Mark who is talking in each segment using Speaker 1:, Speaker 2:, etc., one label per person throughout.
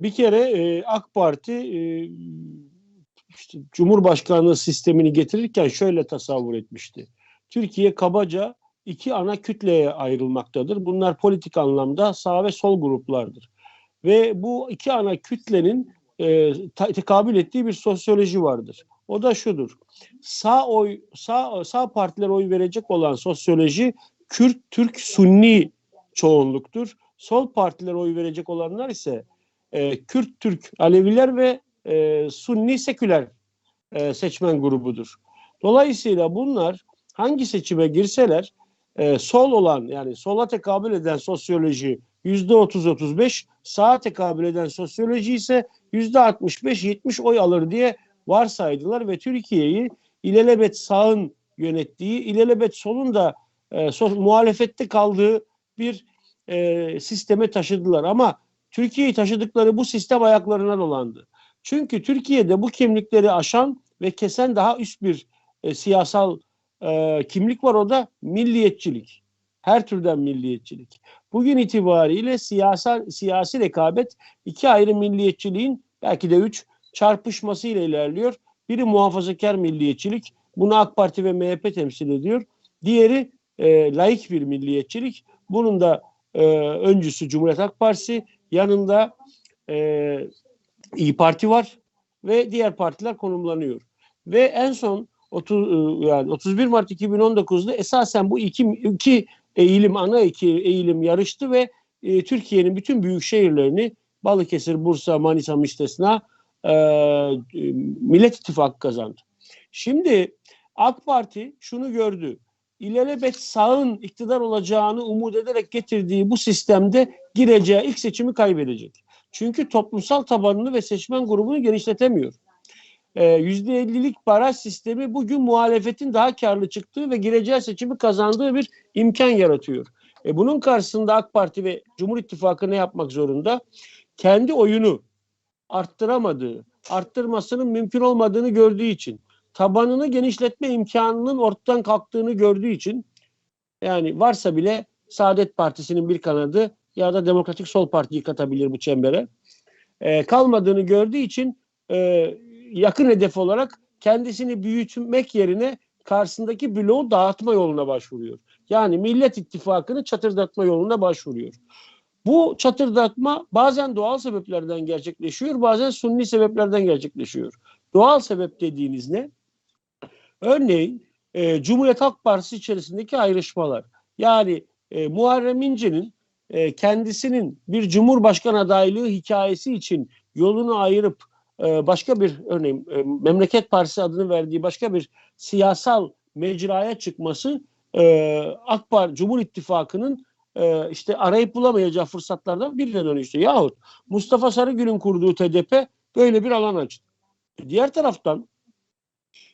Speaker 1: Bir kere e, AK Parti e, işte Cumhurbaşkanlığı sistemini getirirken şöyle tasavvur etmişti. Türkiye kabaca iki ana kütleye ayrılmaktadır. Bunlar politik anlamda sağ ve sol gruplardır. Ve bu iki ana kütlenin e, tekabül ettiği bir sosyoloji vardır. O da şudur. Sağ oy sağ sağ partiler oy verecek olan sosyoloji Kürt, Türk, Sunni çoğunluktur. Sol partiler oy verecek olanlar ise e, Kürt, Türk, Aleviler ve e, Sunni seküler e, seçmen grubudur. Dolayısıyla bunlar hangi seçime girseler e, sol olan yani sola tekabül eden sosyoloji yüzde 30-35 sağa tekabül eden sosyoloji ise yüzde 65-70 oy alır diye varsaydılar ve Türkiye'yi ilelebet sağın yönettiği, ilelebet solun da e, so, muhalefette kaldığı bir e, sisteme taşıdılar. Ama Türkiye'yi taşıdıkları bu sistem ayaklarına dolandı. Çünkü Türkiye'de bu kimlikleri aşan ve kesen daha üst bir e, siyasal e, kimlik var o da milliyetçilik. Her türden milliyetçilik. Bugün itibariyle siyasal siyasi rekabet iki ayrı milliyetçiliğin belki de üç çarpışmasıyla ilerliyor. Biri muhafazakar milliyetçilik. Bunu AK Parti ve MHP temsil ediyor. Diğeri e, laik bir milliyetçilik. Bunun da e, öncüsü Cumhuriyet Halk Partisi. Yanında e, İyi Parti var ve diğer partiler konumlanıyor. Ve en son 30 e, yani 31 Mart 2019'da esasen bu iki iki eğilim ana iki eğilim yarıştı ve e, Türkiye'nin bütün büyük şehirlerini Balıkesir, Bursa, Manisa müstesna e, Millet İttifakı kazandı. Şimdi AK Parti şunu gördü. İlelebet sağın iktidar olacağını umut ederek getirdiği bu sistemde gireceği ilk seçimi kaybedecek. Çünkü toplumsal tabanını ve seçmen grubunu genişletemiyor. %50'lik baraj sistemi bugün muhalefetin daha karlı çıktığı ve gireceği seçimi kazandığı bir imkan yaratıyor. E bunun karşısında AK Parti ve Cumhur İttifakı ne yapmak zorunda? Kendi oyunu arttıramadığı, arttırmasının mümkün olmadığını gördüğü için, tabanını genişletme imkanının ortadan kalktığını gördüğü için, yani varsa bile Saadet Partisi'nin bir kanadı ya da Demokratik Sol Parti'yi katabilir bu çembere. E, kalmadığını gördüğü için e, yakın hedef olarak kendisini büyütmek yerine karşısındaki bloğu dağıtma yoluna başvuruyor. Yani Millet İttifakı'nı çatırdatma yoluna başvuruyor. Bu çatırdatma bazen doğal sebeplerden gerçekleşiyor, bazen sunni sebeplerden gerçekleşiyor. Doğal sebep dediğiniz ne? Örneğin e, Cumhuriyet Halk Partisi içerisindeki ayrışmalar. Yani e, Muharrem İnce'nin e, kendisinin bir cumhurbaşkanı adaylığı hikayesi için yolunu ayırıp e, başka bir örneğin e, Memleket Partisi adını verdiği başka bir siyasal mecraya çıkması e, AK Parti Cumhur İttifakı'nın e, işte arayıp bulamayacağı fırsatlardan birine dönüştü. Yahut Mustafa Sarıgül'ün kurduğu TDP böyle bir alan açtı. Diğer taraftan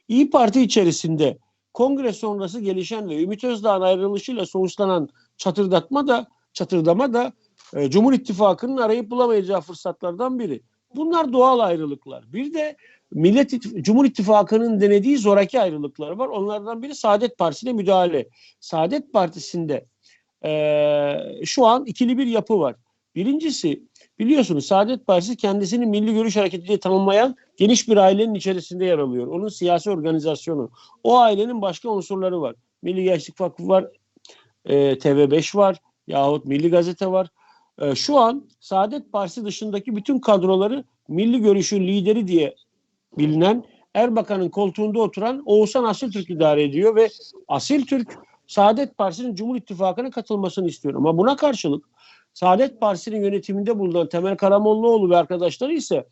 Speaker 1: İyi Parti içerisinde kongre sonrası gelişen ve Ümit Özdağ'ın ayrılışıyla sonuçlanan çatırdatma da çatırdama da e, Cumhur İttifakı'nın arayıp bulamayacağı fırsatlardan biri. Bunlar doğal ayrılıklar. Bir de Millet İttif- Cumhur İttifakı'nın denediği zoraki ayrılıklar var. Onlardan biri Saadet Partisi'ne müdahale. Saadet Partisi'nde e, şu an ikili bir yapı var. Birincisi biliyorsunuz Saadet Partisi kendisini Milli Görüş Hareketi diye tanımlayan geniş bir ailenin içerisinde yer alıyor. Onun siyasi organizasyonu. O ailenin başka unsurları var. Milli Gençlik Vakfı var, e, TV5 var yahut Milli Gazete var. E, şu an Saadet Partisi dışındaki bütün kadroları Milli Görüş'ün lideri diye bilinen Erbakan'ın koltuğunda oturan Oğuzhan Asiltürk idare ediyor ve Asiltürk Saadet Partisi'nin Cumhur İttifakı'na katılmasını istiyor. Ama buna karşılık Saadet Partisi'nin yönetiminde bulunan Temel Karamollaoğlu ve arkadaşları ise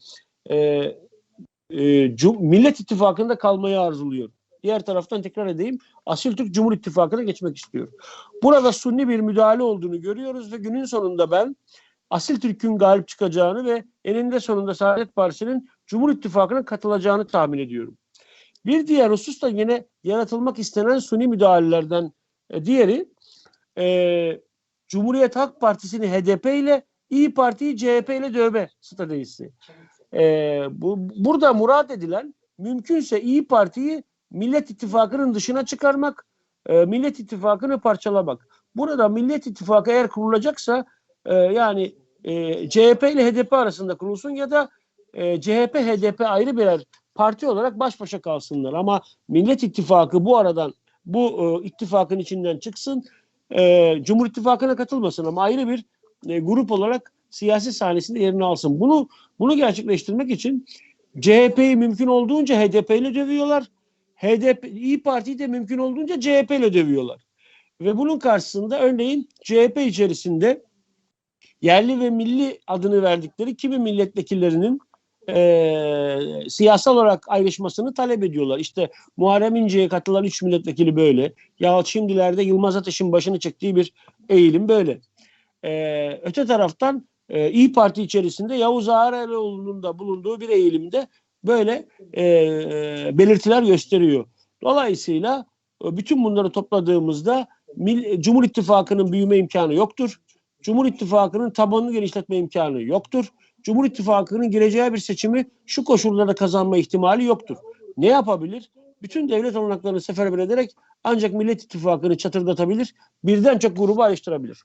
Speaker 1: e, e, Cum- Millet İttifakı'nda kalmayı arzuluyor. Diğer taraftan tekrar edeyim Asiltürk Cumhur İttifakı'na geçmek istiyor. Burada sunni bir müdahale olduğunu görüyoruz ve günün sonunda ben Asiltürk'ün galip çıkacağını ve eninde sonunda Saadet Partisi'nin Cumhur İttifakı'na katılacağını tahmin ediyorum. Bir diğer husus da yine yaratılmak istenen suni müdahalelerden e, diğeri e, Cumhuriyet Halk Partisi'ni HDP ile İyi Parti'yi CHP ile dövme stratejisi. E, bu, burada murad edilen mümkünse İyi Parti'yi Millet İttifakı'nın dışına çıkarmak, e, Millet İttifakı'nı parçalamak. Burada Millet İttifakı eğer kurulacaksa e, yani e, CHP ile HDP arasında kurulsun ya da e, CHP HDP ayrı birer parti olarak baş başa kalsınlar. Ama Millet İttifakı bu aradan bu e, ittifakın içinden çıksın. E, Cumhur İttifakı'na katılmasın ama ayrı bir e, grup olarak siyasi sahnesinde yerini alsın. Bunu bunu gerçekleştirmek için CHP'yi mümkün olduğunca HDP ile dövüyorlar. HDP İyi Parti'yi de mümkün olduğunca CHP ile dövüyorlar. Ve bunun karşısında örneğin CHP içerisinde yerli ve milli adını verdikleri kimi milletvekillerinin e, siyasal olarak ayrışmasını talep ediyorlar. İşte Muharrem İnce'ye katılan 3 milletvekili böyle. Ya şimdilerde Yılmaz Ateş'in başını çektiği bir eğilim böyle. E, öte taraftan e, İyi Parti içerisinde Yavuz Ağareloğlu'nun da bulunduğu bir eğilimde böyle e, belirtiler gösteriyor. Dolayısıyla e, bütün bunları topladığımızda Cumhur İttifakı'nın büyüme imkanı yoktur. Cumhur İttifakı'nın tabanını genişletme imkanı yoktur. Cumhur İttifakı'nın gireceği bir seçimi şu koşullarda kazanma ihtimali yoktur. Ne yapabilir? Bütün devlet olanaklarını seferber ederek ancak Millet İttifakı'nı çatırdatabilir, birden çok grubu ayrıştırabilir.